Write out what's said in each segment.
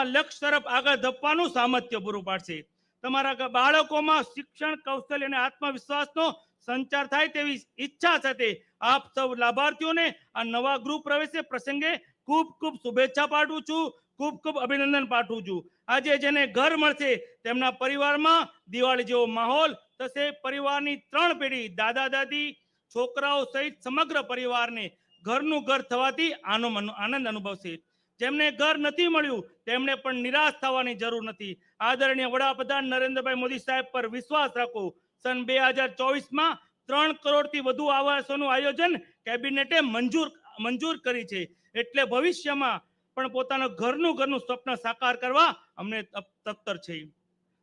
નવા લક્ષ્ય તરફ આગળ ધપવાનું સામર્થ્ય પૂરું પાડશે. તમારા બાળકોમાં શિક્ષણ, કૌશલ્ય અને આત્મવિશ્વાસનો સંચાર થાય તેવી ઈચ્છા સાથે આપ સૌ લાભાર્થીઓને આ નવા ગૃહ પ્રવેશે પ્રસંગે ખૂબ ખૂબ શુભેચ્છા પાઠવું છું, ખૂબ ખૂબ અભિનંદન પાઠવું છું. આજે જેને ઘર મળશે તેમના પરિવારમાં દિવાળી જેવો માહોલ થશે. પરિવારની ત્રણ પેઢી, દાદા, દાદી, છોકરાઓ સહિત સમગ્ર પરિવારને ઘરનું ઘર થવાથી આનો આનંદ અનુભવશે. જેમને ઘર નથી મળ્યું, તેમને પણ નિરાશ થવાની જરૂર નથી. આદરણીય વડાપ્રધાન નરેન્દ્રભાઈ મોદી સાહેબ પર વિશ્વાસ રાખો. સન બે હજાર ચોવીસમાં ત્રણ કરોડથી વધુ આવાસોનું આયોજન કેબિનેટે મંજૂર મંજૂર કરી છે. એટલે ભવિષ્યમાં પણ પોતાનું ઘરનું ઘરનું સ્વપ્ન સાકાર કરવા અમને તપ- તત્પર છે.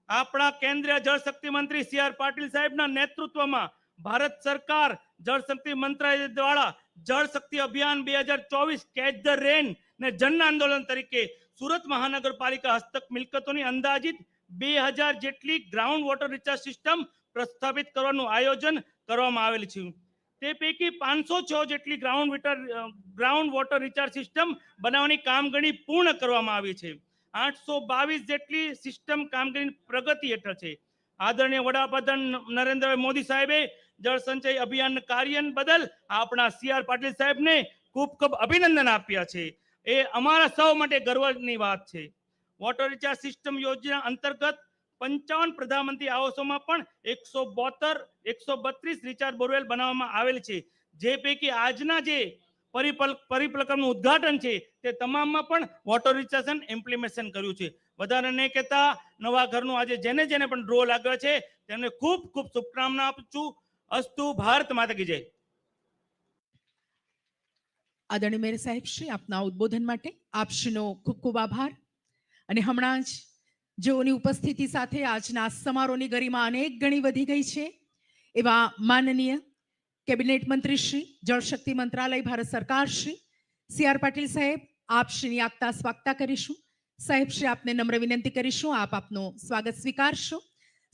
આપણા કેન્દ્રીય જળશક્તિ મંત્રી સી આર પાટીલ સાહેબના નેતૃત્વમાં ભારત સરકાર જળશક્તિ મંત્રાલય દ્વારા જળશક્તિ અભિયાન બે હજાર ચોવીસ કેચ ધ રેન ને જન આંદોલન તરીકે સુરત મહાનગરપાલિકા હસ્તક મિલકતોની અંદાજિત બે હજાર જેટલી ગ્રાઉન્ડ વોટર રિચાર્જ સિસ્ટમ પ્રસ્થાપિત કરવાનું આયોજન કરવામાં આવેલ છે. તે પૈકી પાંચસો છ જેટલી ground water ground water recharge system બનાવવાની કામગીરી પૂર્ણ કરવામાં આવી છે. આઠસો બાવીસ જેટલી સિસ્ટમ કામગીરી પ્રગતિ હેઠળ છે. આદરણીય વડાપ્રધાન નરેન્દ્રભાઈ મોદી સાહેબે જળ સંચય અભિયાન કાર્ય બદલ આપણા સી આર પાટીલ સાહેબને ખૂબ ખૂબ અભિનંદન આપ્યા છે. એ અમારા સૌ માટે ગર્વની વાત છે. વોટર રિચાર્જ સિસ્ટમ યોજના અંતર્ગત પંચાવન પ્રધાનમંત્રી આવાસોમાં પણ એકસો બોતેર, એકસો બત્રીસ રિચાર્જ બોરવેલ બનાવવામાં આવેલ છે. જે પૈકી આજના જે પરિપલ પરિપલકમનું ઉદ્ઘાટન છે તે તમામમાં પણ વોટર રિચાર્જન ઇમ્પ્લિમેશન કર્યું છે. વધારે નહીં કહેતા, નવા ઘરનું આજે જેને જેને પણ ડ્રો લાગ્યો છે તેમને ખૂબ ખૂબ શુભકામના આપું છું. અસ્તુ ભારત માતા કી જય. આદરણીય મેયર સાહેબ, શ્રી આપના ઉદ્બોધન માટે આપશ્રીનો ખૂબ ખૂબ આભાર. અને હમણાં જ જેઓની ઉપસ્થિતિ સાથે આજના સમારોહની ગરિમા અનેક ગણી વધી ગઈ છે, એવા માનનીય કેબિનેટ મંત્રી શ્રી જળશક્તિ મંત્રાલય, ભારત સરકાર શ્રી, સી આર પાટીલ સાહેબ આપશ્રીની આગતા સ્વાગતા કરીશું. સાહેબ, શ્રી આપને નમ્ર વિનંતી કરીશું, આપ આપનું સ્વાગત સ્વીકારશો.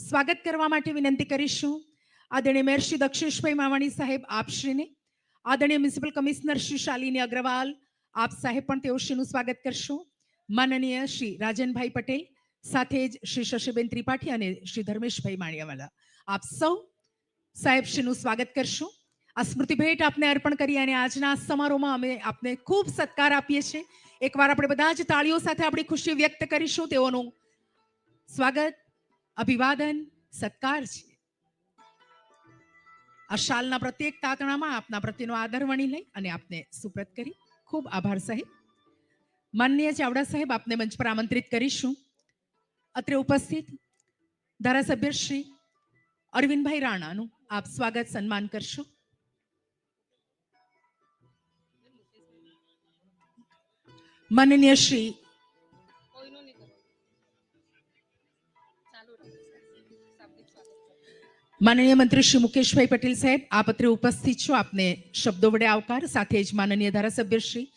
સ્વાગત કરવા માટે વિનંતી કરીશું. આદરણીય મેયર શ્રી દક્ષેશભાઈ માવાણી સાહેબ આપશ્રીને આદરણીય મ્યુનિસિપલ કમિશનર શ્રી શાલિની અગ્રવાલ, આપ સાહેબ પણ તેઓ શ્રીનું સ્વાગત કરશો. માનનીય શ્રી રાજનભાઈ પટેલ, સાથે જ શ્રી શશીબેન ત્રિપાઠી અને શ્રી ધર્મેશભાઈ માણિયાવાલા આપ સૌ સાહેબ શ્રીનું સ્વાગત કરશો. આ સ્મૃતિ ભેટ આપને અર્પણ કરી અને આજના સમારોહમાં અમે આપને ખૂબ સત્કાર આપીએ છીએ. એકવાર આપણે બધા જ તાળીઓ સાથે આપણી ખુશી વ્યક્ત કરીશું. તેઓનું સ્વાગત, અભિવાદન, સત્કાર છે. આ શાલના પ્રત્યેક તાતણામાં આપના પ્રત્યેનો આદર વણી લઈ અને આપને સુપ્રત કરી. ખૂબ આભાર સાહેબ. માનનીય ચાવડા સાહેબ, આપને મંચ પર આમંત્રિત કરીશું. અત્રે ઉપસ્થિત ધારાસભ્ય શ્રી અરવિંદભાઈ રાણાનું આપ સ્વાગત સન્માન કરશો. માનનીય શ્રી માનનીય મંત્રી શ્રી મુકેશભાઈ પટેલ સાહેબ, આપ અત્રે ઉપસ્થિત છો. આપને શબ્દો વડે આવકાર, સાથે જ માનનીય ધારાસભ્ય શ્રી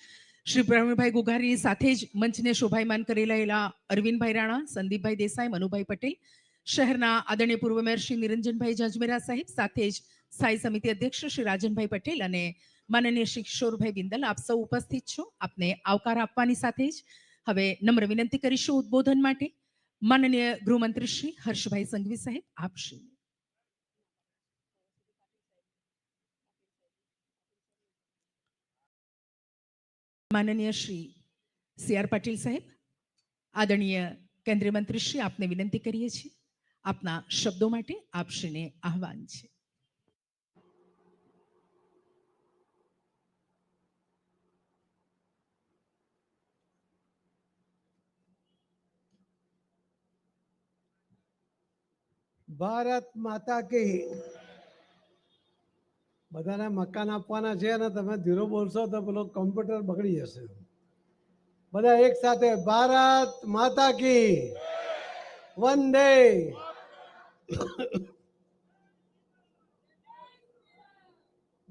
શ્રી પ્રવીણભાઈ ગુગારીની સાથે જ મંચને શોભાયમાન કરી રહેલા અરવિંદભાઈ રાણા, સંદીપભાઈ દેસાઈ, મનુભાઈ પટેલ, શહેરના આદરણીય પૂર્વ મેયર શ્રી નિરંજનભાઈ જાજમેરા સાહેબ, સાથે જ સ્થાયી સમિતિ અધ્યક્ષ શ્રી રાજનભાઈ પટેલ અને માનનીય શ્રી કિશોરભાઈ બિંદલ, આપ સૌ ઉપસ્થિત છો. આપને આવકાર આપવાની સાથે જ હવે નમ્ર વિનંતી કરીશું ઉદ્બોધન માટે. માનનીય ગૃહમંત્રી શ્રી હર્ષભાઈ સંઘવી સાહેબ આપશ્રી માનનીય શ્રી સી આર પાટીલ સાહેબ આદરણીય કેન્દ્રીય મંત્રી શ્રી આપને વિનંતી કરીએ છીએ આપના શબ્દો માટે આપશ્રીને આહવાન છે ભારત માતા કી બધાને મકાન આપવાના છે અને તમે ધીરો બોલશો તો પેલો કમ્પ્યુટર બગડી જશે. બધા એક સાથે, ભારત માતા કી, વંદે.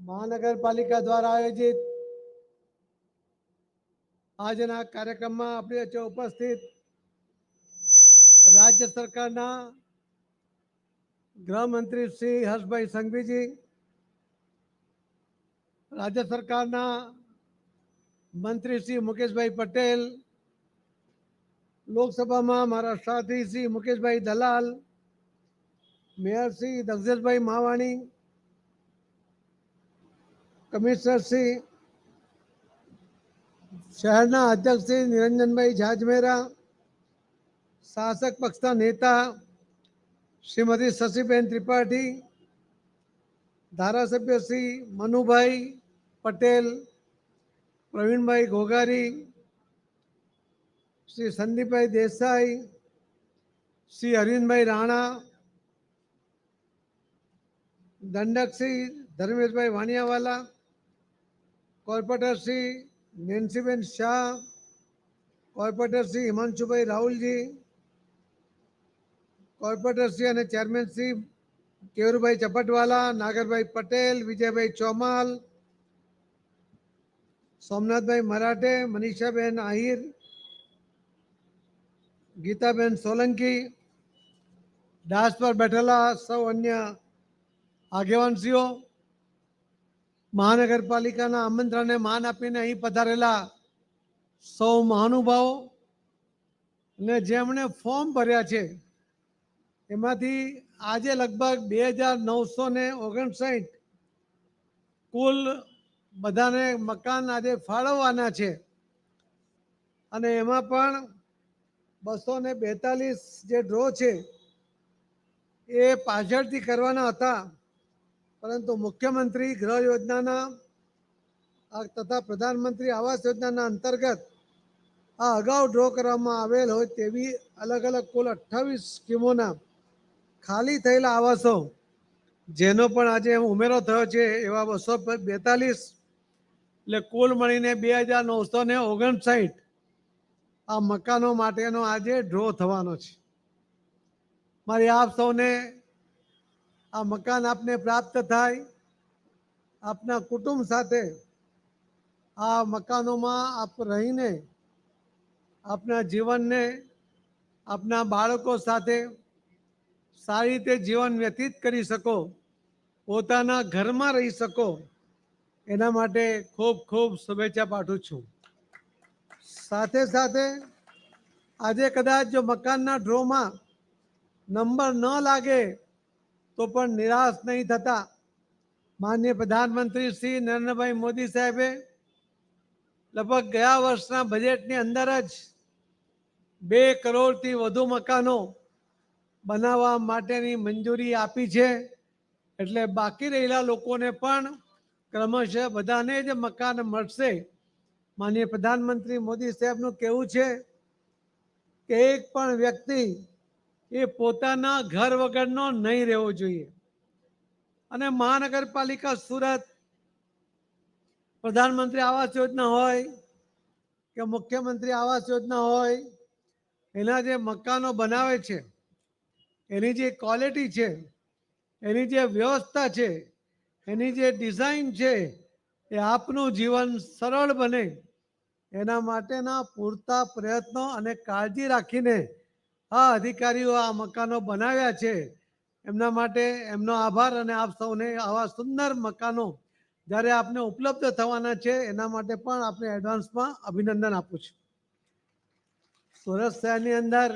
મહાનગરપાલિકા દ્વારા આયોજિત આજના કાર્યક્રમમાં આપણી વચ્ચે ઉપસ્થિત રાજ્ય સરકારના ગૃહમંત્રી શ્રી હર્ષભાઈ સંઘવીજી રાજ્ય સરકારના મંત્રી શ્રી મુકેશભાઈ પટેલ લોકસભામાં મારા સાથી શ્રી મુકેશભાઈ દલાલ મેયર શ્રી દક્ષેશભાઈ માવાણી કમિશનર શ્રી શહેરના અધ્યક્ષ શ્રી નિરંજનભાઈ જાજમેરા શાસક પક્ષના નેતા શ્રીમતી શશીબેન ત્રિપાઠી ધારાસભ્ય Shri Manubhai Patel, Pravinbhai Ghoghari, Shri Sandipbhai Desai, Shri Arvindbhai Rana, દંડકશ્રી Dharmeshbhai Vaniyawala corporator Shri Nancyben Shah corporator Shri Himanshubhai Rahulji corporator Shri અને ચેરમેન કેવુરભાઈ ચપટવાલા, નાગરભાઈ પટેલ, વિજયભાઈ ચોમાલ સોમનાથભાઈ મરાઠે, મનીષાબેન આહિર, ગીતાબેન સોલંકી ડાસ પર બેઠેલા સૌ અન્ય આગેવાનશ્રીઓ, મહાનગરપાલિકાના આમંત્રણને માન આપીને અહીં પધારેલા સૌ મહાનુભાવો અને જેમણે ફોર્મ ભર્યા છે, એમાંથી આજે લગભગ બે હજાર નવસો ને ઓગણસાઠ કુલ બધાને મકાન આજે ફાળવવાના છે. અને એમાં પણ બસો ને બેતાલીસ જે ડ્રો છે, એ પાછળથી કરવાના હતા. પરંતુ મુખ્યમંત્રી ગૃહ યોજનાના તથા પ્રધાનમંત્રી આવાસ યોજનાના અંતર્ગત આ અગાઉ ડ્રો કરવામાં આવેલ હોય તેવી અલગ અલગ કુલ અઠ્ઠાવીસ સ્કીમોના ખાલી થયેલા આવાસો, જેનો પણ આજે ઉમેરો થયો છે, એવા બસો બેતાલીસ એટલે કુલ મળીને બે હજાર નવસો ને ઓગણસાઠ. આ મકાનો માટેનો આજે ડ્રો થવાનો છે. મારી આપ સૌને આ મકાન આપને પ્રાપ્ત થાય. આપના કુટુંબ સાથે આ મકાનોમાં આપ રહીને, આપના જીવનને, આપના બાળકો સાથે સારી રીતે જીવન વ્યતીત કરી શકો. પોતાના ઘરમાં રહી શકો. એના માટે ખૂબ ખૂબ શુભેચ્છા પાઠવું છું. સાથે સાથે આજે કદાચ જો મકાનના ડ્રોમાં નંબર ન લાગે તો પણ નિરાશ નહીં થતા માનનીય પ્રધાનમંત્રી શ્રી નરેન્દ્રભાઈ મોદી સાહેબે લગભગ ગયા વર્ષના બજેટની અંદર જ બે કરોડથી વધુ મકાનો બનાવવા માટેની મંજૂરી આપી છે. એટલે બાકી રહેલા લોકોને પણ ક્રમશઃ બધાને જ મકાન મળશે. માનીય પ્રધાનમંત્રી મોદી સાહેબનું કહેવું છે કે એક પણ વ્યક્તિ એ પોતાના ઘર વગરનો નહીં રહેવો જોઈએ. અને મહાનગરપાલિકા સુરત પ્રધાનમંત્રી આવાસ યોજના હોય કે મુખ્યમંત્રી આવાસ યોજના હોય, એના જે મકાનો બનાવે છે, એની જે ક્વોલિટી છે, એની જે વ્યવસ્થા છે એની જે ડિઝાઇન છે, એ આપનું જીવન સરળ બને. એના માટેના પૂરતા પ્રયત્નો અને કાળજી રાખીને આ અધિકારીઓ આ મકાનો બનાવ્યા છે. એમના માટે એમનો આભાર અને આપ સૌને આવા સુંદર મકાનો જ્યારે આપને ઉપલબ્ધ થવાના છે, એના માટે પણ આપણે એડવાન્સમાં અભિનંદન આપું છું. સુરત શહેરની અંદર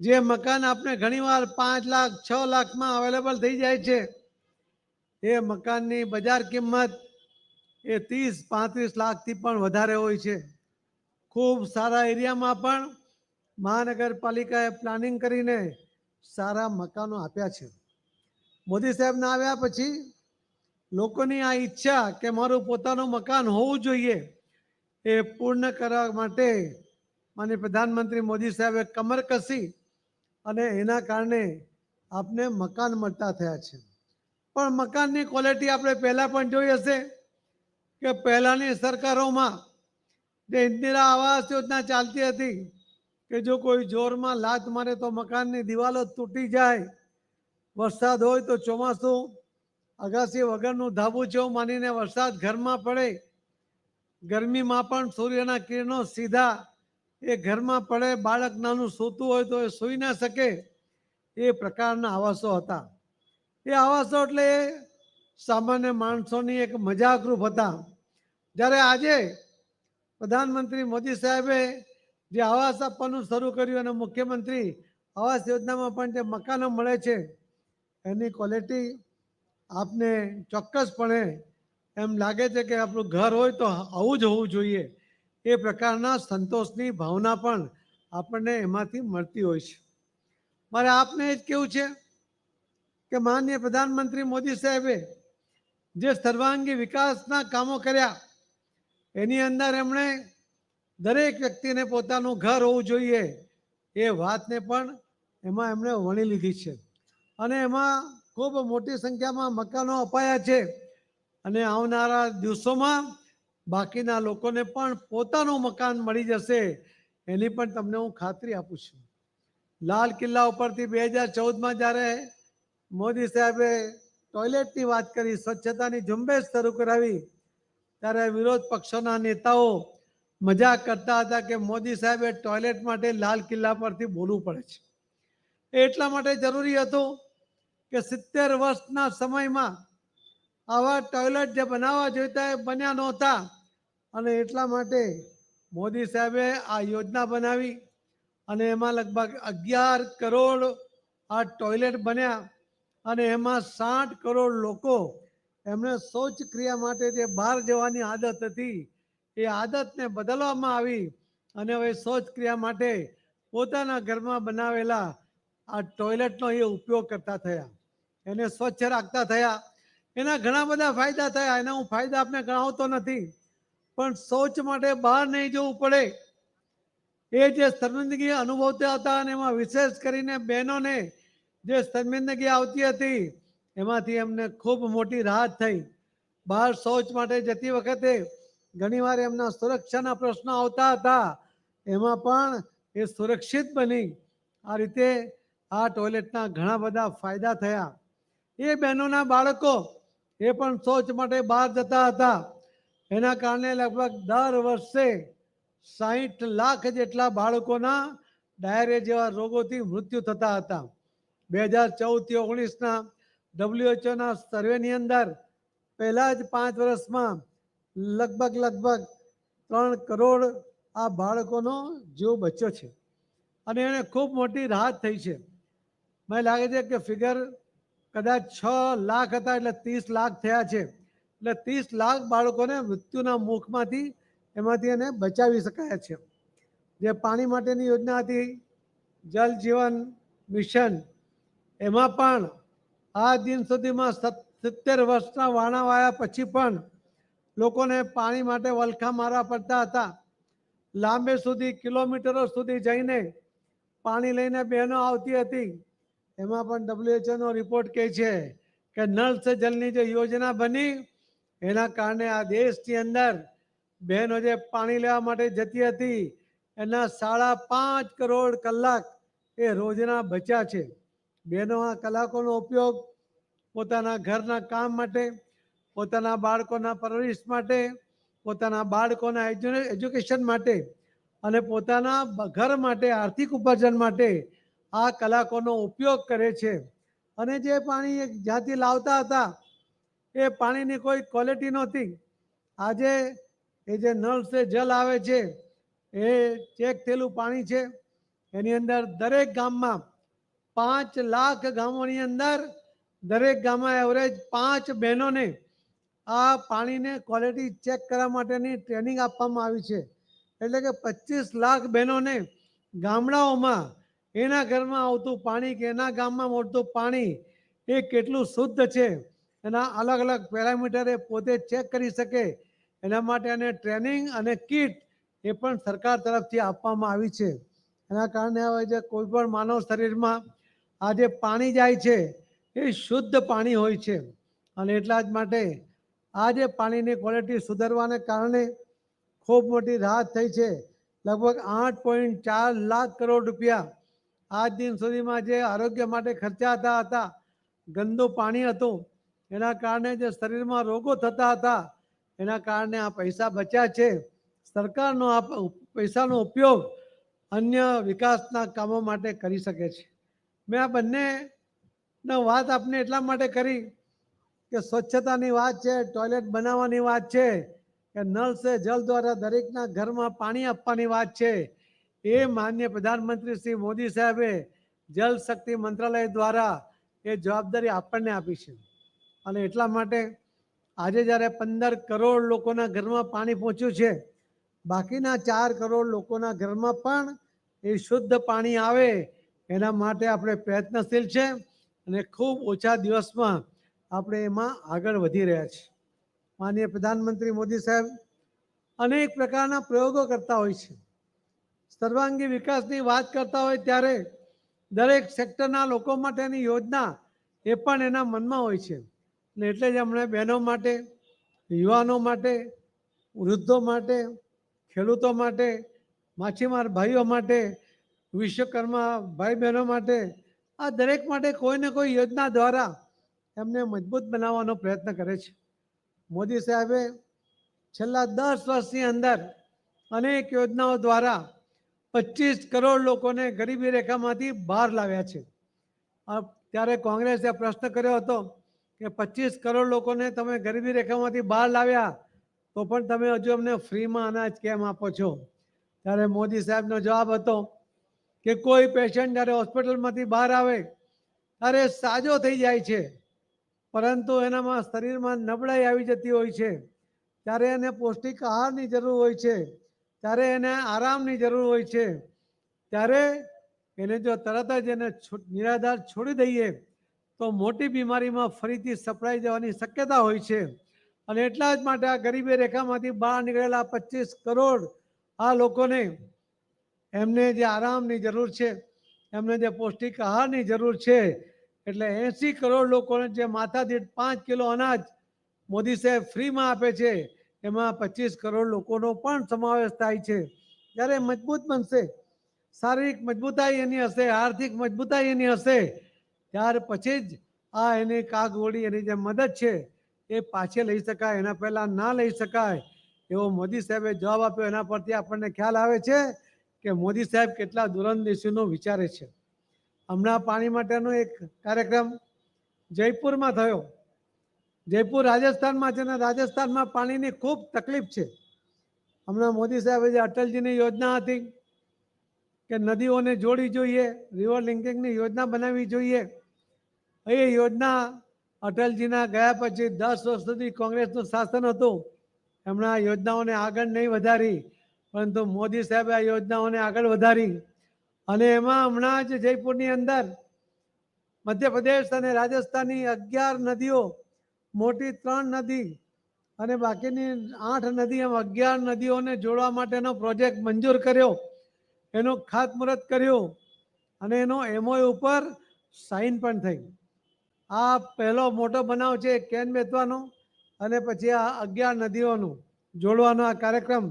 જે મકાન આપણે ઘણીવાર પાંચ લાખ, છ લાખમાં અવેલેબલ થઈ જાય છે. એ મકાનની બજાર કિંમત એ ત્રીસ પાંત્રીસ લાખથી પણ વધારે હોય છે. ખૂબ સારા એરિયામાં પણ મહાનગરપાલિકાએ પ્લાનિંગ કરીને સારા મકાનો આપ્યા છે. મોદી સાહેબના આવ્યા પછી લોકોની આ ઈચ્છા કે મારું પોતાનું મકાન હોવું જોઈએ એ પૂર્ણ કરવા માટે માનીય પ્રધાનમંત્રી મોદી સાહેબે કમર કસી અને એના કારણે આપને મકાન મળતા થયા છે. પણ મકાનની ક્વોલિટી આપણે પહેલાં પણ જોઈ હશે કે પહેલાંની સરકારોમાં જે ઇન્દિરા આવાસ યોજના ચાલતી હતી કે જો કોઈ જોરમાં લાત મારે તો મકાનની દિવાલો તૂટી જાય, વરસાદ હોય તો ચોમાસું, અગાસી વગરનું ધાબું છે માનીને વરસાદ ઘરમાં પડે, ગરમીમાં પણ સૂર્યના કિરણો સીધા એ ઘરમાં પડે બાળક નાનું સૂતું હોય તો એ સૂઈ ના શકે, એ પ્રકારના આવાસો હતા. એ આવાસો એટલે સામાન્ય માણસોની એક મજાકરૂપ હતા. જ્યારે આજે પ્રધાનમંત્રી મોદી સાહેબે જે આવાસ આપવાનું શરૂ કર્યું અને મુખ્યમંત્રી આવાસ યોજનામાં પણ જે મકાનો મળે છે, એની ક્વોલિટી આપને ચોક્કસપણે એમ લાગે છે કે આપણું ઘર હોય તો આવું જ હોવું જોઈએ. એ પ્રકારના સંતોષની ભાવના પણ આપણને એમાંથી મળતી હોય છે. મારે આપને એ જ કેવું છે કે માનનીય પ્રધાનમંત્રી મોદી સાહેબે જે સર્વાંગી વિકાસના કામો કર્યા, એની અંદર એમણે દરેક વ્યક્તિને પોતાનું ઘર હોવું જોઈએ એ વાતને પણ એમાં એમણે વણી લીધી છે. અને એમાં ખૂબ મોટી સંખ્યામાં મકાનો અપાયા છે અને આવનારા દિવસોમાં બાકીના લોકોને પણ પોતાનું મકાન મળી જશે એની પણ તમને હું ખાતરી આપું છું. લાલ કિલ્લા ઉપરથી બે હજાર ચૌદમાં જ્યારે મોદી સાહેબે ટોયલેટની વાત કરી, સ્વચ્છતાની ઝુંબેશ શરૂ કરાવી. ત્યારે વિરોધ પક્ષોના નેતાઓ મજાક કરતા હતા કે મોદી સાહેબે ટોયલેટ માટે લાલ કિલ્લા પરથી બોલવું પડે છે. એટલા માટે જરૂરી હતું કે સિત્તેર વર્ષના સમયમાં આવા ટોયલેટ જે બનાવવા જોઈતા એ બન્યા નહોતા. અને એટલા માટે મોદી સાહેબે આ યોજના બનાવી અને એમાં લગભગ અગિયાર કરોડ આ ટોયલેટ બન્યા. અને એમાં સાઠ કરોડ લોકો એમણે શૌચ ક્રિયા માટે જે બહાર જવાની આદત હતી, એ આદતને બદલવામાં આવી અને હવે શૌચ ક્રિયા માટે પોતાના ઘરમાં બનાવેલા આ ટોયલેટનો એ ઉપયોગ કરતા થયા. એને સ્વચ્છ રાખતા થયા. એના ઘણા બધા ફાયદા થયા. એના હું ફાયદા આપને ગણાવતો નથી. પણ શૌચ માટે બહાર નહીં જવું પડે. એ જે શરમિંદગી અનુભવતા હતા અને એમાં વિશેષ કરીને બહેનોને જે શર્મિંદગી આવતી હતી, એમાંથી એમને ખૂબ મોટી રાહત થઈ. બહાર શૌચ માટે જતી વખતે ઘણીવાર એમના સુરક્ષાના પ્રશ્નો આવતા હતા. એમાં પણ એ સુરક્ષિત બની. આ રીતે આ ટોયલેટના ઘણા બધા ફાયદા થયા. એ બહેનોના બાળકો એ પણ શૌચ માટે બહાર જતા હતા. એના કારણે લગભગ દર વર્ષે સાહીઠ લાખ જેટલા બાળકોના ડાયરિયા જેવા રોગોથી મૃત્યુ થતા હતા. બે હજાર ચૌદથી ઓગણીસના ડબ્લ્યુએચઓના સર્વેની અંદર પહેલાં જ પાંચ વર્ષમાં લગભગ લગભગ ત્રણ કરોડ આ બાળકોનો જીવ બચ્યો છે. અને એને ખૂબ મોટી રાહત થઈ છે. મને લાગે છે કે ફિગર કદાચ છ લાખ હતા એટલે ત્રીસ લાખ થયા છે. એટલે ત્રીસ લાખ બાળકોને મૃત્યુના મુખમાંથી એમાંથી એને બચાવી શકાયા છે. જે પાણી માટેની યોજના હતી, જલ જીવન મિશન એમાં પણ આ દિન સુધીમાં સિત્તેર વર્ષના વાણા વાયા પછી પણ લોકોને પાણી માટે વલખા મારવા પડતા હતા. લાંબે સુધી કિલોમીટરો સુધી જઈને પાણી લઈને બહેનો આવતી હતી. એમાં પણ ડબ્લ્યુએચઓનો રિપોર્ટ કહે છે કે નળ સે જલની જે યોજના બની, એના કારણે આ દેશની અંદર બહેનો જે પાણી લેવા માટે જતી હતી, એના સાડા પાંચ કરોડ કલાક એ રોજના બચ્યા છે. બહેનો આ કલાકોનો ઉપયોગ પોતાના ઘરના કામ માટે, પોતાના બાળકોના પરવરિશ માટે, પોતાના બાળકોના એજ્યુકેશન માટે અને પોતાના ઘર માટે, આર્થિક ઉપાર્જન માટે આ કલાકોનો ઉપયોગ કરે છે. અને જે પાણી જ્યાંથી લાવતા હતા, એ પાણીની કોઈ ક્વોલિટી નહોતી. આજે એ જે નળ છે, જલ આવે છે, એ ચેક થયેલું પાણી છે. એની અંદર દરેક ગામમાં પાંચ લાખ ગામોની અંદર દરેક ગામમાં એવરેજ પાંચ બહેનોને આ પાણીને ક્વોલિટી ચેક કરવા માટેની ટ્રેનિંગ આપવામાં આવી છે. એટલે કે પચીસ લાખ બહેનોને ગામડાઓમાં એના ઘરમાં આવતું પાણી કે એના ગામમાં મળતું પાણી એ કેટલું શુદ્ધ છે એના અલગ અલગ પેરામીટર એ પોતે ચેક કરી શકે એના માટે એને ટ્રેનિંગ અને કીટ એ પણ સરકાર તરફથી આપવામાં આવી છે. એના કારણે હવે જે કોઈ પણ માનવ શરીરમાં આ જે પાણી જાય છે, એ શુદ્ધ પાણી હોય છે. અને એટલા જ માટે આ જે પાણીની ક્વોલિટી સુધારવાને કારણે ખૂબ મોટી રાહત થઈ છે. લગભગ આઠ પોઈન્ટ ચાર લાખ કરોડ રૂપિયા આજ દિન સુધીમાં જે આરોગ્ય માટે ખર્ચાતા હતા, ગંદુ પાણી હતું, એના કારણે જે શરીરમાં રોગો થતા હતા, એના કારણે આ પૈસા બચ્યા છે. સરકારનો આ પૈસાનો ઉપયોગ અન્ય વિકાસના કામો માટે કરી શકે છે. મેં આ બંને વાત આપને એટલા માટે કરી કે સ્વચ્છતાની વાત છે, ટોયલેટ બનાવવાની વાત છે, કે નળ સે જલ દ્વારા દરેકના ઘરમાં પાણી આપવાની વાત છે. એ માન્ય પ્રધાનમંત્રી શ્રી મોદી સાહેબે જલ શક્તિ મંત્રાલય દ્વારા એ જવાબદારી આપણને આપી છે. અને એટલા માટે આજે જ્યારે પંદર કરોડ લોકોના ઘરમાં પાણી પહોંચ્યું છે, બાકીના ચાર કરોડ લોકોના ઘરમાં પણ એ શુદ્ધ પાણી આવે એના માટે આપણે પ્રયત્નશીલ છે અને ખૂબ ઓછા દિવસમાં આપણે એમાં આગળ વધી રહ્યા છીએ. માનનીય પ્રધાનમંત્રી મોદી સાહેબ અનેક પ્રકારના પ્રયોગો કરતા હોય છે. સર્વાંગી વિકાસની વાત કરતા હોય ત્યારે દરેક સેક્ટરના લોકો માટેની યોજના એ પણ એના મનમાં હોય છે. અને એટલે જ એમણે બહેનો માટે, યુવાનો માટે, વૃદ્ધો માટે, ખેડૂતો માટે, માછીમાર ભાઈઓ માટે વિશ્વકર્મા ભાઈ બહેનો માટે, આ દરેક માટે કોઈ ને કોઈ યોજના દ્વારા એમને મજબૂત બનાવવાનો પ્રયત્ન કરે છે. મોદી સાહેબે છેલ્લા દસ વર્ષની અંદર અનેક યોજનાઓ દ્વારા પચીસ કરોડ લોકોને ગરીબી રેખામાંથી બહાર લાવ્યા છે. ત્યારે કોંગ્રેસે પ્રશ્ન કર્યો હતો કે પચીસ કરોડ લોકોને તમે ગરીબી રેખામાંથી બહાર લાવ્યા, તો પણ તમે હજુ અમને ફ્રીમાં અનાજ કેમ આપો છો? ત્યારે મોદી સાહેબનો જવાબ હતો કે કોઈ પેશન્ટ જ્યારે હોસ્પિટલમાંથી બહાર આવે, ત્યારે સાજો થઈ જાય છે. પરંતુ એનામાં શરીરમાં નબળાઈ આવી જતી હોય છે. ત્યારે એને પૌષ્ટિક આહારની જરૂર હોય છે. ત્યારે એને આરામની જરૂર હોય છે. ત્યારે એને જો તરત જ એને નિરાધાર છોડી દઈએ, તો મોટી બીમારીમાં ફરીથી સપડાઈ જવાની શક્યતા હોય છે. અને એટલા જ માટે આ ગરીબી રેખામાંથી બહાર નીકળેલા પચીસ કરોડ આ લોકોને એમને જે આરામની જરૂર છે, એમને જે પૌષ્ટિક આહારની જરૂર છે, એટલે એંસી કરોડ લોકોને જે માથાદીઠ પાંચ કિલો અનાજ મોદી સાહેબ ફ્રીમાં આપે છે, એમાં પચીસ કરોડ લોકોનો પણ સમાવેશ થાય છે. જ્યારે મજબૂત બનશે, શારીરિક મજબૂતાઈ એની હશે, આર્થિક મજબૂતાઈ એની હશે, ત્યાર પછી જ આ એની કાગવડી, એની જે મદદ છે, એ પાછે લઈ શકાય, એના પહેલાં ના લઈ શકાય, એવો મોદી સાહેબે જવાબ આપ્યો, એના પરથી આપણને ખ્યાલ આવે છે. કે મોદી સાહેબ કેટલા દૂરંદેશીનું વિચારે છે. હમણાં પાણી માટેનો એક કાર્યક્રમ જયપુરમાં થયો. જયપુર રાજસ્થાનમાં છે ને રાજસ્થાનમાં પાણીની ખૂબ તકલીફ છે. હમણાં મોદી સાહેબે જે અટલજીની યોજના હતી કે નદીઓને જોડી જોઈએ રિવર લિંકિંગની યોજના બનાવવી જોઈએ. એ યોજના અટલજીના ગયા પછી દસ વર્ષ સુધી કોંગ્રેસનું શાસન હતું. એમણે આ યોજનાઓને આગળ નહીં વધારી. પરંતુ મોદી સાહેબે આ યોજનાઓને આગળ વધારી અને એમાં હમણાં જ જયપુરની અંદર મધ્યપ્રદેશ અને રાજસ્થાનની અગિયાર નદીઓ, મોટી ત્રણ નદી અને બાકીની આઠ નદી એમ અગિયાર નદીઓને જોડવા માટેનો પ્રોજેક્ટ મંજૂર કર્યો. એનું ખાતમુહૂર્ત કર્યું અને એનો એમઓએ ઉપર સાઈન પણ થઈ. આ પહેલો મોટો બનાવ છે કેન વેચવાનો અને પછી આ અગિયાર નદીઓનું જોડવાનો આ કાર્યક્રમ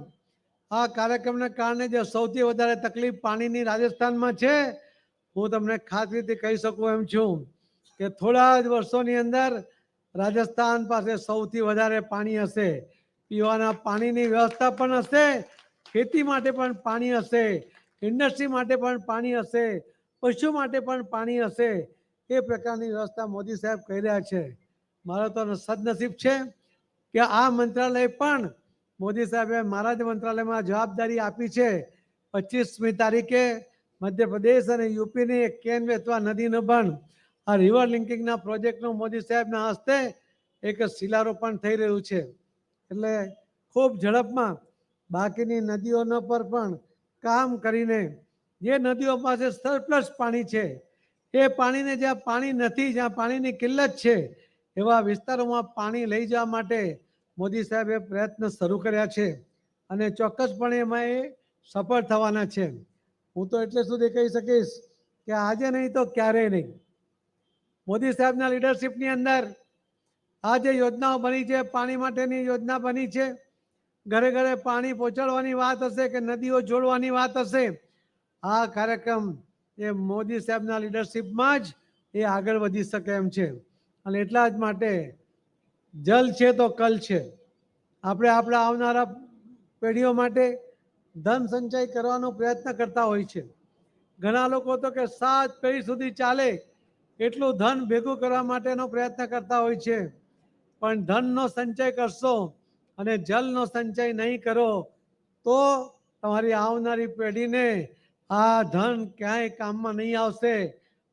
આ કાર્યક્રમને કારણે જે સૌથી વધારે તકલીફ પાણીની રાજસ્થાનમાં છે, હું તમને ખાતરીથી કહી શકું એમ છું કે થોડા જ વર્ષોની અંદર રાજસ્થાન પાસે સૌથી વધારે પાણી હશે. પીવાના પાણીની વ્યવસ્થા પણ હશે, ખેતી માટે પણ પાણી હશે, ઇન્ડસ્ટ્રી માટે પણ પાણી હશે, પશુ માટે પણ પાણી હશે, એ પ્રકારની વ્યવસ્થા મોદી સાહેબ કરી રહ્યા છે. મારો તો સદનસીબ છે કે આ મંત્રાલય પણ મોદી સાહેબે મારા જ મંત્રાલયમાં જવાબદારી આપી છે. પચીસમી તારીખે મધ્યપ્રદેશ અને યુપીની એક કેન વેચવા નદીનું બંધ આ રિવર લિંકિંગના પ્રોજેક્ટનું મોદી સાહેબના હસ્તે એક શિલારોપણ થઈ રહ્યું છે. એટલે ખૂબ ઝડપમાં બાકીની નદીઓના પર પણ કામ કરીને જે નદીઓ પાસે સરપ્લસ પાણી છે, એ પાણીને જ્યાં પાણી નથી, જ્યાં પાણીની કિલ્લત છે, એવા વિસ્તારોમાં પાણી લઈ જવા માટે મોદી સાહેબે પ્રયત્ન શરૂ કર્યા છે અને ચોક્કસપણે એમાં એ સફળ થવાના છે. હું તો એટલે સુધી કહી શકીશ કે આજે નહીં તો ક્યારેય નહીં. મોદી સાહેબના લીડરશિપની અંદર આ જે યોજનાઓ બની છે, પાણી માટેની યોજના બની છે, ઘરે ઘરે પાણી પહોંચાડવાની વાત હશે કે નદીઓ જોડવાની વાત હશે, આ કાર્યક્રમ એ મોદી સાહેબના લીડરશીપમાં જ એ આગળ વધી શકે એમ છે. અને એટલા જ માટે જલ છે તો કલ છે. આપણે આપણા આવનારા પેઢીઓ માટે ધન સંચય કરવાનો પ્રયત્ન કરતા હોય છે. ઘણા લોકો તો કે સાત પેઢી સુધી ચાલે, એટલું ધન ભેગું કરવા માટેનો પ્રયત્ન કરતા હોય છે. પણ ધનનો સંચય કરશો અને જલનો સંચય નહીં કરો, તો તમારી આવનારી પેઢીને આ ધન ક્યાંય કામમાં નહીં આવશે.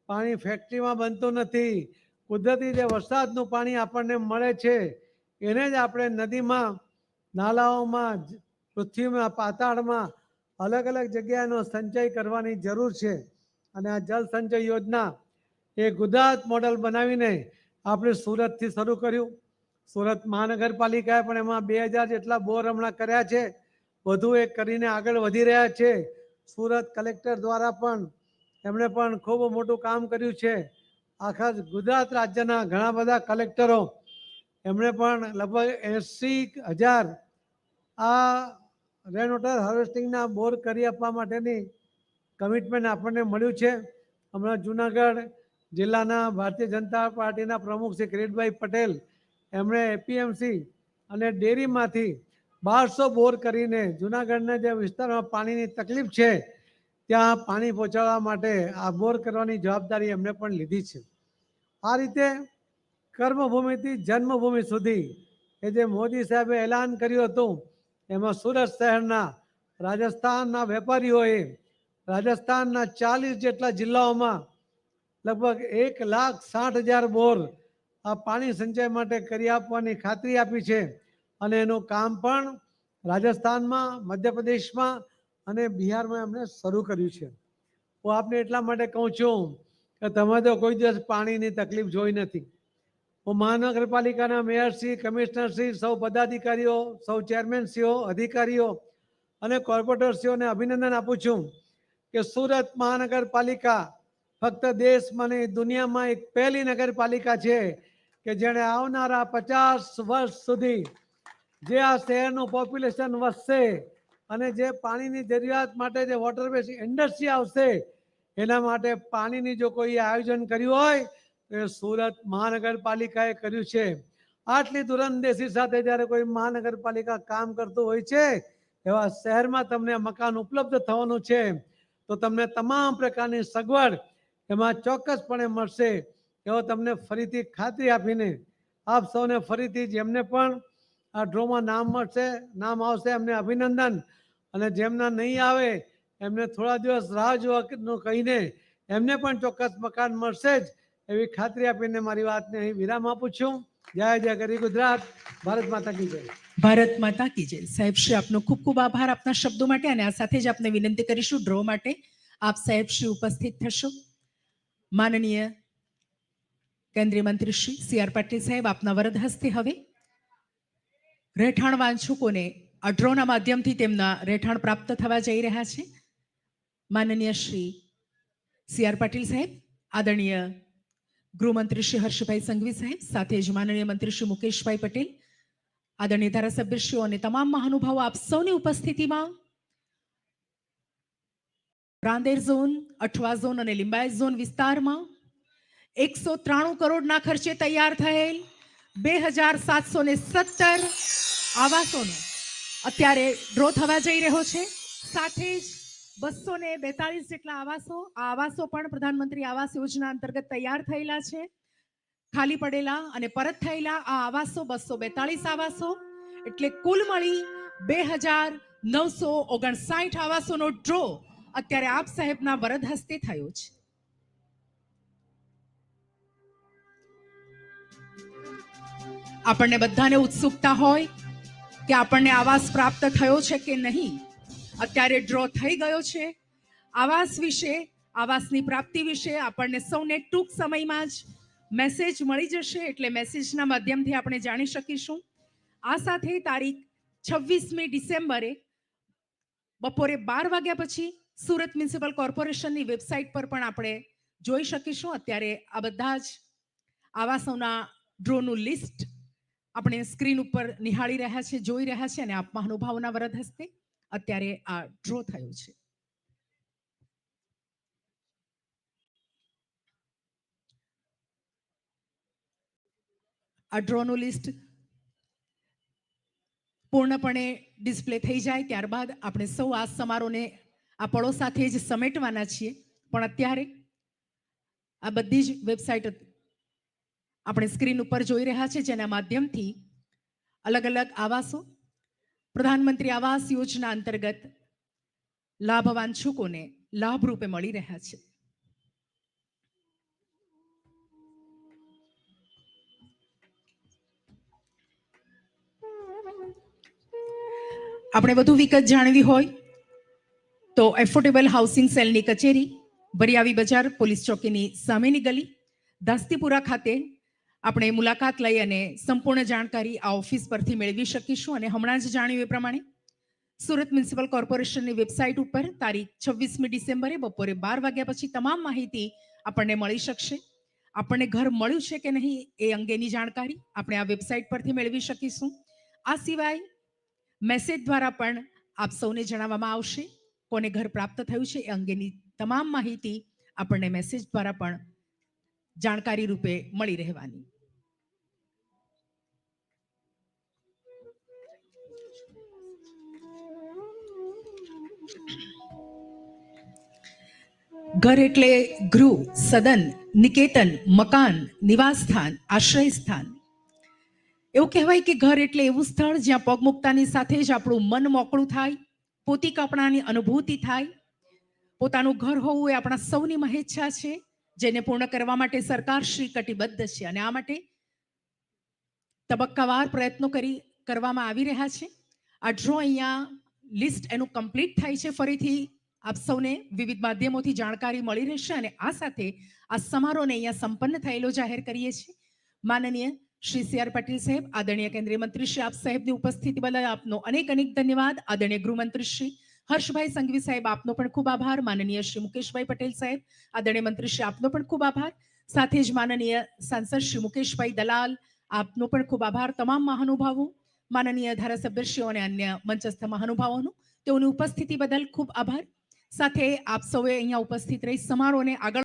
પાણી ફેક્ટરીમાં બનતું નથી. કુદરતી જે વરસાદનું પાણી આપણને મળે છે, એને જ આપણે નદીમાં, નાલાઓમાં પૃથ્વીમાં, પાતાળમાં અલગ અલગ જગ્યાનો સંચય કરવાની જરૂર છે. અને આ જળ સંચય યોજના એ ગુજરાત મોડલ બનાવીને આપણે સુરતથી શરૂ કર્યું. સુરત મહાનગરપાલિકાએ પણ એમાં બે હજાર જેટલા બોર હમણાં કર્યા છે. વધુ એક કરીને આગળ વધી રહ્યા છે. સુરત કલેક્ટર દ્વારા પણ એમણે પણ ખૂબ મોટું કામ કર્યું છે. આખા ગુજરાત રાજ્યના ઘણા બધા કલેક્ટરો, એમણે પણ લગભગ એંસી હજાર આ રેન વોટર હાર્વેસ્ટિંગના બોર કરી આપવા માટેની કમિટમેન્ટ આપણને મળ્યું છે. હમણાં જુનાગઢ જિલ્લાના ભારતીય જનતા પાર્ટીના પ્રમુખ શ્રી કિરીટભાઈ પટેલ, એમણે એપીએમસી અને ડેરીમાંથી બારસો બોર કરીને જુનાગઢના જે વિસ્તારમાં પાણીની તકલીફ છે, ત્યાં પાણી પહોંચાડવા માટે આ બોર કરવાની જવાબદારી એમણે પણ લીધી છે. આ રીતે કર્મભૂમિથી જન્મભૂમિ સુધી એ જે મોદી સાહેબે એલાન કર્યું હતું, એમાં સુરત શહેરના રાજસ્થાનના વેપારીઓએ રાજસ્થાનના ચાલીસ જેટલા જિલ્લાઓમાં લગભગ એક લાખ સાઠ હજાર બોર આ પાણી સંચય માટે કરી આપવાની ખાતરી આપી છે. અને એનું કામ પણ રાજસ્થાનમાં, મધ્યપ્રદેશમાં અને બિહારમાં એમણે શરૂ કર્યું છે. હું આપને એટલા માટે કહું છું તમે તો કોઈ દિવસ પાણીની તકલીફ જોઈ નથી. હું મહાનગરપાલિકાના મેયરશ્રી કમિશનરશ્રી સૌ પદાધિકારીઓ, સૌ ચેરમેનશ્રીઓ, અધિકારીઓ અને કોર્પોરેટરશ્રીઓને અભિનંદન આપું છું કે સુરત મહાનગરપાલિકા ફક્ત દેશમાં નહીં દુનિયામાં એક પહેલી નગરપાલિકા છે કે જેણે આવનારા પચાસ વર્ષ સુધી જે આ શહેરનું પોપ્યુલેશન વધશે અને જે પાણીની જરૂરિયાત માટે જે વોટર બેઝ ઇન્ડસ્ટ્રી આવશે એના માટે પાણીની જો કોઈ આયોજન કર્યું હોય, તો એ સુરત મહાનગરપાલિકાએ કર્યું છે. આટલી દુરંદેશી સાથે જ્યારે કોઈ મહાનગરપાલિકા કામ કરતું હોય છે, એવા શહેરમાં તમને મકાન ઉપલબ્ધ થવાનું છે, તો તમને તમામ પ્રકારની સગવડ એમાં ચોક્કસપણે મળશે. એવો તમને ફરીથી ખાતરી આપીને આપ સૌને ફરીથી જેમને પણ આ ડ્રોમાં નામ મળશે, નામ આવશે, એમને અભિનંદન. અને જેમના નહીં આવે એમને થોડા દિવસ રાહ જોવાનું કહીને એમને પણ ચોક્કસ મકાન મળશે જ એવી ખાતરી આપીને મારી વાતને અહીં વિરામ આપું છું. જય જય કરી ગુજરાત. ભારત માતા કી જય. ભારત માતા કી જય. સાહેબ શ્રી, આપનો ખૂબ ખૂબ આભાર આપના શબ્દો માટે અને આ સાથે જ આપને વિનંતી કરીશું ડ્રો માટે. આપ સાહેબ શ્રી ઉપસ્થિત થશો. માનનીય કેન્દ્રીય મંત્રી શ્રી સી આર પાટીલ સાહેબ, આપના વરદ હસ્તે હવે રહેઠાણ વાંચકોને આ ડ્રોના માધ્યમથી તેમના રહેઠાણ પ્રાપ્ત થવા જઈ રહ્યા છે. માનનીય શ્રી સી આર પાટીલ સાહેબ આદરણીય ગૃહમંત્રી શ્રી હર્ષભાઈ સંઘવી સાહેબ સાથે જ માનનીય મંત્રી શ્રી મુકેશભાઈ પટેલ આદરણીય ધારાસભ્યશ્રીઓ અને તમામ મહાનુભાવો આપ સૌની ઉપસ્થિતિમાં રાંદેર ઝોન, અઠવા ઝોન અને લિંબાયત ઝોન વિસ્તારમાં એકસો ત્રાણું કરોડના ખર્ચે તૈયાર થયેલ બે હજાર સાતસો ને સત્તર આવાસોનો અત્યારે ડ્રો થવા જઈ રહ્યો છે. સાથે જ બસો ને બેતાલીસ જેટલા આવાસો, આ આવાસો પણ પ્રધાનમંત્રી આવાસ યોજના અંતર્ગત તૈયાર થયેલા છે. ખાલી પડેલા અને પરત થયેલા આ આવાસો બસો બેતાલીસ આવાસો, એટલે કુલ મળી બે હજાર નવસો ઓગણસાઠ આવાસોનો ડ્રો અત્યારે આપ સાહેબના વરદ હસ્તે થયો છે. આપણને બધાને ઉત્સુકતા હોય કે આપણને આવાસ પ્રાપ્ત થયો છે કે નહીં? અત્યારે ડ્રો થઈ ગયો છે. આવાસ વિશે, આવાસની પ્રાપ્તિ વિશે આપણને સૌને ટૂંક સમયમાં જ મેસેજ મળી જશે, એટલે મેસેજના માધ્યમથી આપણે જાણી શકીશું. આ સાથે તારીખ છવ્વીસમી ડિસેમ્બરે બપોરે બાર વાગ્યા પછી સુરત મ્યુનિસિપલ કોર્પોરેશનની વેબસાઇટ પર પણ આપણે જોઈ શકીશું. અત્યારે આ બધા જ આવાસોના ડ્રોનું લિસ્ટ આપણે સ્ક્રીન ઉપર નિહાળી રહ્યા છે, જોઈ રહ્યા છે અને આપ મહાનુભાવોના વરદ હસ્તે. અત્યારે આ ડ્રો થયો છે. આ ડ્રોનું લિસ્ટ પૂર્ણપણે ડિસ્પ્લે થઈ જાય. ત્યારબાદ આપણે સૌ આ સમારોહને આ પળો સાથે જ સમેટવાના છીએ. પણ અત્યારે આ બધી જ વેબસાઇટ આપણે સ્ક્રીન ઉપર જોઈ રહ્યા છે, જેના માધ્યમથી અલગ અલગ આવાસો પ્રધાનમંત્રી આવાસ યોજના અંતર્ગત લાભવાંછુકોને લાભ રૂપે મળી રહ્યા છે. આપણે વધુ વિગત જાણવી હોય તો એફોર્ડેબલ હાઉસિંગ સેલની કચેરી, બરિયાવી બજાર, પોલીસ ચોકીની સામેની ગલી, દાસ્તીપુરા ખાતે આપણે મુલાકાત લઈ અને સંપૂર્ણ જાણકારી આ ઓફિસ પરથી મેળવી શકીશું અને હમણાં જ જાણ્યું એ પ્રમાણે સુરત મ્યુનિસિપલ કોર્પોરેશનની વેબસાઇટ ઉપર તારીખ છવ્વીસમી ડિસેમ્બરે બપોરે બાર વાગ્યા પછી તમામ માહિતી આપણને મળી શકશે. આપણને ઘર મળ્યું છે કે નહીં એ અંગેની જાણકારી આપણે આ વેબસાઇટ પરથી મેળવી શકીશું. આ સિવાય મેસેજ દ્વારા પણ આપ સૌને જણાવવામાં આવશે કોને ઘર પ્રાપ્ત થયું છે એ અંગેની તમામ માહિતી આપણને મેસેજ દ્વારા પણ જાણકારી રૂપે મળી રહેવાની. ઘર એટલે ગૃહ, સદન, નિકેતન, મકાન, નિવાસસ્થાન આશ્રય સ્થાન એવું કહેવાય કે ઘર એટલે એવું સ્થળ જ્યાં પગ મૂકતાની સાથે જ આપણું મન મોકળું થાય, પોતી કપડાની અનુભૂતિ થાય. પોતાનું ઘર હોવું એ આપણા સૌની મહેચ્છા છે, જેને પૂર્ણ કરવા માટે સરકાર શ્રી કટિબદ્ધ છે. અને આ માટે તબક્કાવાર પ્રયત્નો કરી, કરવામાં આવી રહ્યા છે. આ ડ્રો અહીંયા લિસ્ટ એનું કમ્પ્લીટ થાય છે ફરીથી. આપ સૌને વિવિધ માધ્યમોથી જાણકારી મળી રહેશે અને આ સાથે આ સમારોહને અહીંયા સંપન્ન થયેલો જાહેર કરીએ છીએ. માનનીય શ્રી સી આર પટેલ સાહેબ, આદરણીય કેન્દ્રીય મંત્રી શ્રી આપ સાહેબની ઉપસ્થિતિ બદલ આપનો અનેક અનેક ધન્યવાદ. આદરણીય ગૃહમંત્રી શ્રી હર્ષભાઈ સંઘવી સાહેબ, આપનો પણ ખૂબ આભાર. માનનીય શ્રી મુકેશભાઈ પટેલ સાહેબ, આદરણીય મંત્રી શ્રી આપનો પણ ખૂબ આભાર. સાથે જ માનનીય સાંસદ શ્રી મુકેશભાઈ દલાલ, આપનો પણ ખૂબ આભાર તમામ મહાનુભાવો, માનનીય ધારાસભ્યશ્રીઓ અને અન્ય મંચસ્થ મહાનુભાવોનો. તેઓની ઉપસ્થિતિ બદલ ખૂબ આભાર. સાથે આપ સૌએ અહીંયા ઉપસ્થિત રહી સમારોહને આગળ